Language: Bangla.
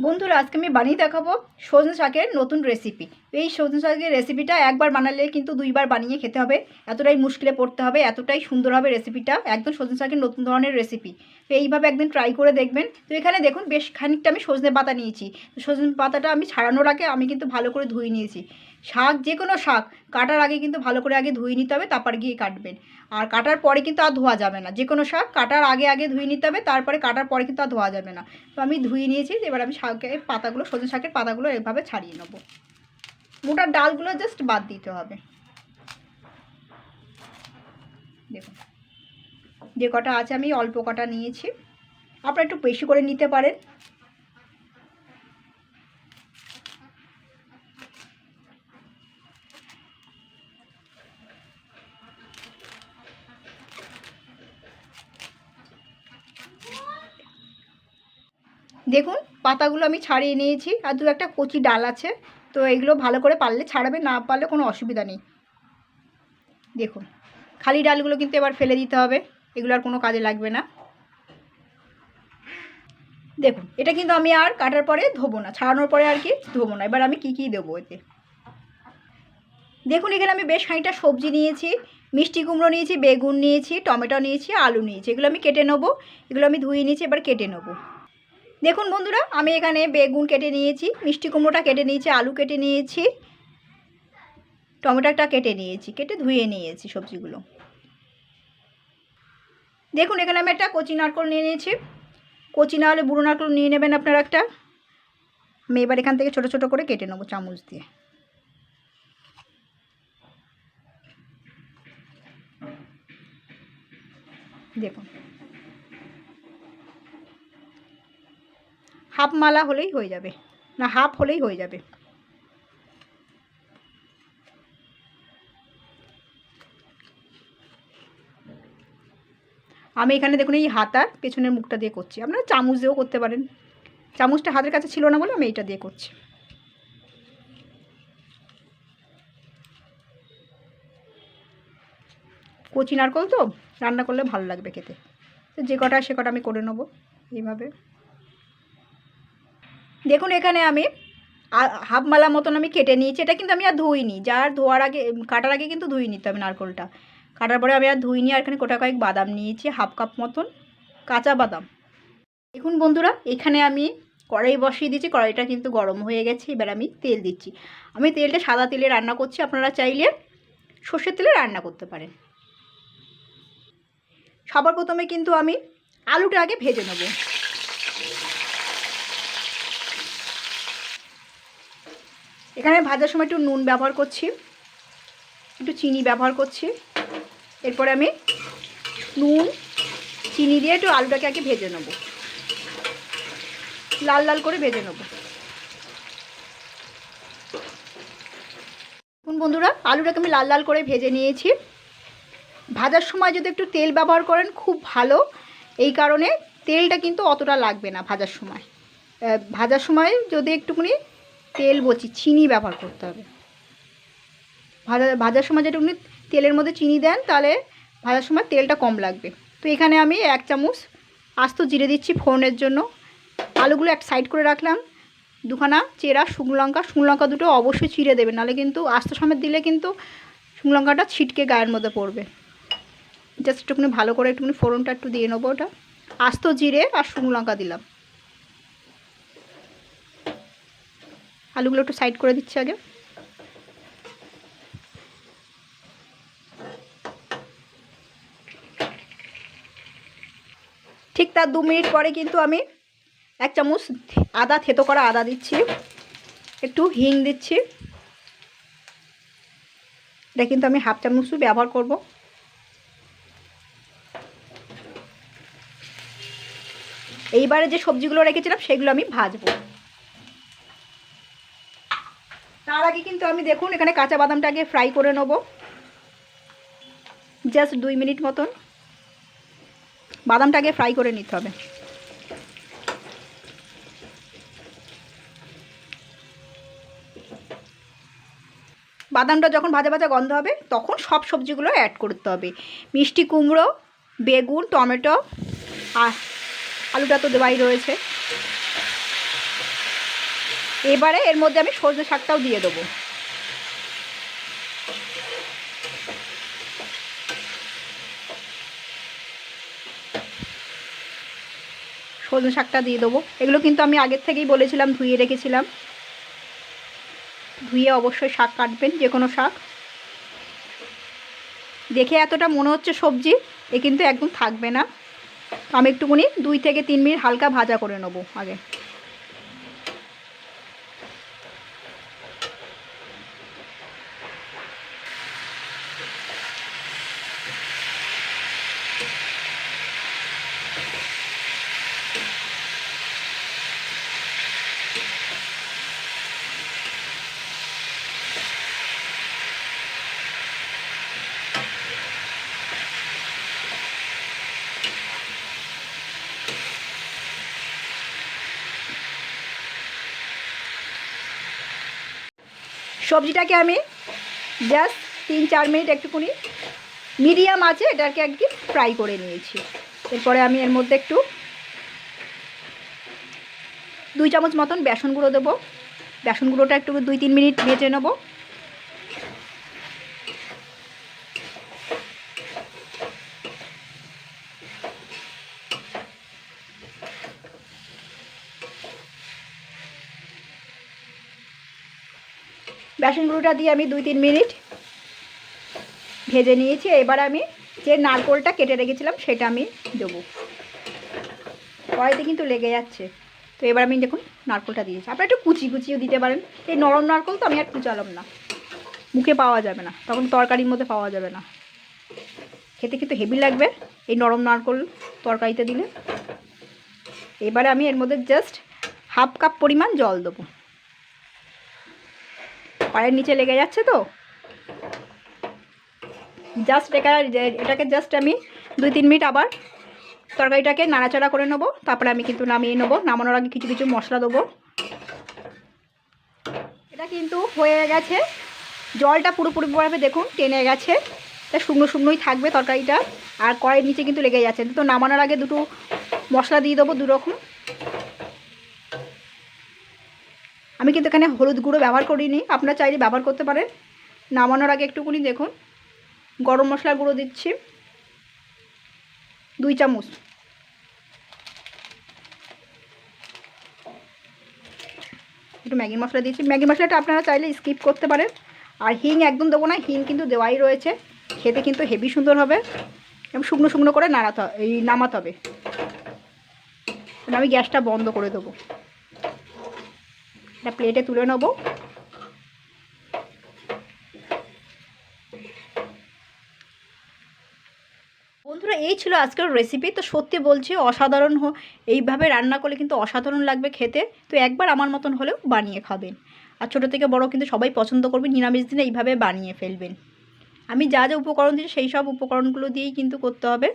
বন্ধুরা আজকে আমি বানিয়ে দেখাবো সজনে শাকের নতুন রেসিপি এই সজনে শাকের রেসিপিটা একবার বানালে কিন্তু দুইবার বানিয়ে খেতে হবে। এতটাই মুশকিলে পড়তে হবে, এতটাই সুন্দর হবে রেসিপিটা একদম সজনে শাকের নতুন ধরনের রেসিপি তো এইভাবে একদিন ট্রাই করে দেখবেন। তো এখানে দেখুন, বেশ খানিকটা আমি সজনে পাতা নিয়েছি। তো সজনে পাতাটা আমি ছাড়ানোর আগে আমি কিন্তু ভালো করে ধুয়ে নিয়েছি। শাক যে কোনো শাক, কাটার আগে কিন্তু ভালো করে আগে ধুয়ে নিতে হবে, তারপর গিয়ে কাটবেন। আর কাটার পরে কিন্তু আর ধোয়া যাবে না। যে কোনো শাক, কাটার আগে আগে ধুয়ে নিতে হবে, তারপরে কাটার পরে কিন্তু আর ধোয়া যাবে না। তো আমি ধুয়ে নিয়েছি, এবার আমি শাকের পাতাগুলো, সজনে শাকের পাতাগুলো এভাবে ছাড়িয়ে নেব। মোটার ডালগুলো জাস্ট বাদ দিতে হবে। দেখুন, যে কটা আছে আমি অল্প কটা নিয়েছি। আপনারা একটু বেশি করে নিতে পারেন। দেখুন, পাতাগুলো আমি ছাড়িয়ে নিয়েছি, আর দু একটা কচি ডাল আছে। তো এগুলো ভালো করে পারলে ছাড়াবে, না পারলে কোনো অসুবিধা নেই। দেখুন, খালি ডালগুলো কিন্তু এবার ফেলে দিতে হবে, এগুলো আর কোনো কাজে লাগবে না। দেখুন, এটা কিন্তু আমি আর কাটার পরে ধোবো না, ছাড়ানোর পরে আর কি ধোবো না, এবার আমি কি কি দেবো এতে। দেখুন, এখানে আমি বেশ খানিকটা সবজি নিয়েছি, মিষ্টি কুমড়ো নিয়েছি, বেগুন নিয়েছি, টমেটো নিয়েছি, আলু নিয়েছি, এগুলো আমি কেটে নেব, এগুলো আমি ধুয়ে নিয়েছি, এবার কেটে নেব। দেখুন বন্ধুরা, আমি এখানে বেগুন কেটে নিয়েছি, মিষ্টি কুমড়োটা কেটে নিয়েছি, আলু কেটে নিয়েছি, টমেটোটা কেটে নিয়েছি, কেটে ধুয়ে নিয়েছি সবজিগুলো। দেখুন, এখানে আমি একটা কচি নারকল নিয়ে নিয়েছি। কচি না হলে বুড়ো নারকল নিয়ে নেবেন আপনারা একটা। আমি এবার এখান থেকে ছোট ছোট করে কেটে নেব চামচ দিয়ে। দেখুন। হাফ মালা হলেই হয়ে যাবে। না, হাফ হলেই হয়ে যাবে। আমি এখানে দেখুন এই হাতার পেছনের মুখটা দিয়ে করছি। আপনারা চামচ দিয়েও করতে পারেন। চামচটা হাতের কাছে ছিল না বলে আমি এইটা দিয়ে করছি। কচি নারকল তো? রান্না করলে ভালো লাগবে খেতে। তো যে কটা, সে কটা আমি করে নেব এইভাবে। দেখুন, এখানে আমি হাফ মালা মতন আমি কেটে নিয়েছি। এটা কিন্তু আমি আর ধুইনি। যার ধোয়ার আগে, কাটার আগে কিন্তু ধুই নিতে হবে নারকলটা। কাটার পরে আমি আর ধুইনি, আর এখানে কোটা কয়েক বাদাম নিয়েছি, হাফ কাপ মতন কাঁচা বাদাম। দেখুন বন্ধুরা, এখানে আমি কড়াই বসিয়ে দিয়েছি। কড়াইটা কিন্তু গরম হয়ে গেছে, এবার আমি তেল দিচ্ছি। আমি তেলটা সাদা তেলে রান্না করছি। আপনারা চাইলে সর্ষের তেলে রান্না করতে পারেন। সবার প্রথমে কিন্তু আমি আলুটা আগে ভেজে নেব। এখানে ভাজার সময় একটু নুন ব্যবহার করছি, একটু চিনি ব্যবহার করছি। এরপরে আমি নুন, চিনি দিয়ে একটু আলুটাকে আগে ভেজে নেব। লাল লাল করে ভেজে নেব। বন্ধুরা, আলুটাকে আমি লাল লাল করে ভেজে নিয়েছি। ভাজার সময় যদি একটু তেল ব্যবহার করেন, খুব ভালো। এই কারণে তেলটা কিন্তু অতটা লাগবে না ভাজার সময়। ভাজার সময় যদি একটুখানি তেল বলছি চিনি ব্যবহার করতে হবে। ভাজা, ভাজার সময় যেটুকুনি তেলের মধ্যে চিনি দেন, তাহলে ভাজার সময় তেলটা কম লাগবে। তো এখানে আমি এক চামচ আস্ত জিরে দিচ্ছি ফোড়নের জন্য। আলুগুলো এক সাইড করে রাখলাম। দুখানা চেরা, শুকনো লঙ্কা শুকনো লঙ্কা দুটো অবশ্যই ছিঁড়ে দেবেন, নাহলে কিন্তু আস্ত সমেত দিলে কিন্তু শুকনো লঙ্কাটা ছিটকে গায়ের মধ্যে পড়বে। জাস্ট একটুখানি ভালো করে একটুখানি ফোড়নটা একটু দিয়ে নেব ওটা। আস্ত জিরে আর শুকনো লঙ্কা দিলাম। আলুগুলো একটু সাইড করে দিচ্ছি আগে। ঠিক তার দু মিনিট পরে কিন্তু আমি এক চামচ আদা, থেতো করা আদা দিচ্ছি। একটু হিং দিচ্ছি। এটা কিন্তু আমি হাফ চামচ ব্যবহার করব। এইবারে যে সবজিগুলো রেখেছিলাম, সেগুলো আমি ভাজবো। তার আগে কিন্তু আমি দেখুন, এখানে কাঁচা বাদামটাকে ফ্রাই করে নেব। জাস্ট দুই মিনিট মতন। বাদামটাকে ফ্রাই করে নিতে হবে। বাদামটা যখন ভাজা ভাজা গন্ধ হবে, তখন সব সবজিগুলো অ্যাড করতে হবে। মিষ্টি কুমড়ো, বেগুন, টমেটো, আর আলুটা তো দেওয়াই রয়েছে। এবারে এর মধ্যে আমি সজনে শাকটাও দিয়ে দেবো। সজনে শাকটা দিয়ে দেবো। এগুলো কিন্তু আমি আগের থেকেই বলেছিলাম, ধুয়ে রেখেছিলাম। ধুয়ে অবশ্যই শাক কাটবেন, যে কোনো শাক। দেখে এতটা মনে হচ্ছে সবজি, এ কিন্তু একদম থাকবে না। আমি একটুখানি দুই থেকে তিন মিনিট হালকা ভাজা করে নেব আগে। সবজিটাকে আমি জাস্ট তিন চার মিনিট একটুখানি মিডিয়াম আছে, এটাকে কি ফ্রাই করে নিয়েছি। এরপরে আমি এর মধ্যে একটু দুই চামচ মতন বেসন গুঁড়ো দেবো। বেসন গুঁড়োটা একটু দুই তিন মিনিট ভেজে নেব। বেসন গুঁড়োটা দিয়ে আমি দুই তিন মিনিট ভেজে নিয়েছি। এবার আমি যে নারকোলটা কেটে রেখেছিলাম, সেটা আমি দেবো। কড়াইতে কিন্তু লেগে যাচ্ছে। তো এবার আমি দেখুন নারকোলটা দিয়েছি। আপনারা একটু কুচি কুচিও দিতে পারেন। এই নরম নারকোল তো আমি আর কুচালাম না। মুখে পাওয়া যাবে না। তখন তরকারির মধ্যে পাওয়া যাবে না। খেতে কিন্তু হেভি লাগবে এই নরম নারকোল তরকারিতে দিলে। এবারে আমি এর মধ্যে জাস্ট হাফ কাপ পরিমাণ জল দেবো। পায়ের নিচে লেগে যাচ্ছে তো? জাস্ট এটা এটাকে জাস্ট আমি দুই তিন মিনিট আবার তরকারিটাকে নাড়াচাড়া করে নেব। তারপরে আমি কিন্তু নামিয়ে নেব। নামানোর আগে কিছু কিছু মশলা দেবো। এটা কিন্তু হয়ে গেছে। জলটা পুরোপুরিভাবে দেখুন, টেনে গেছে। এটা শুকনো শুকনোই থাকবে তরকারিটা। আর কড়াইয়ের নিচে কিন্তু লেগে যাচ্ছে তো নামানোর আগে দুটো মশলা দিয়ে দেবো দুরকম। আমি কিন্তু এখানে হলুদ গুঁড়ো ব্যবহার করিনি। আপনারা চাইলে ব্যবহার করতে পারেন। নামানোর আগে একটুকুনি দেখুন। গরম মশলার গুঁড়ো দিচ্ছি। দুই চামচ। একটু ম্যাগি মশলা দিচ্ছি। ম্যাগি মশলাটা আপনারা চাইলে স্কিপ করতে পারেন। আর হিং একদম দেবো না। হিং কিন্তু দেওয়াই রয়েছে। খেতে কিন্তু হেভি সুন্দর হবে। এবং শুকনো শুকনো করে নাড়াতে এই নামাতে হবে। আমি গ্যাসটা বন্ধ করে দেবো। এটা প্লেটে তুলে নেব। বন্ধুরা, এই ছিল আজকের রেসিপি তো সত্যি বলছি, অসাধারণ হো এইভাবে রান্না করলে কিন্তু অসাধারণ লাগবে খেতে। তো একবার আমার মতন হলেও বানিয়ে খাবেন। আর ছোটো থেকে বড় কিন্তু সবাই পছন্দ করবে। নিরামিষ দিনে এইভাবে বানিয়ে ফেলবেন। আমি যা যা উপকরণ দিয়েছি, সেই সব উপকরণগুলো দিয়েই কিন্তু করতে হবে।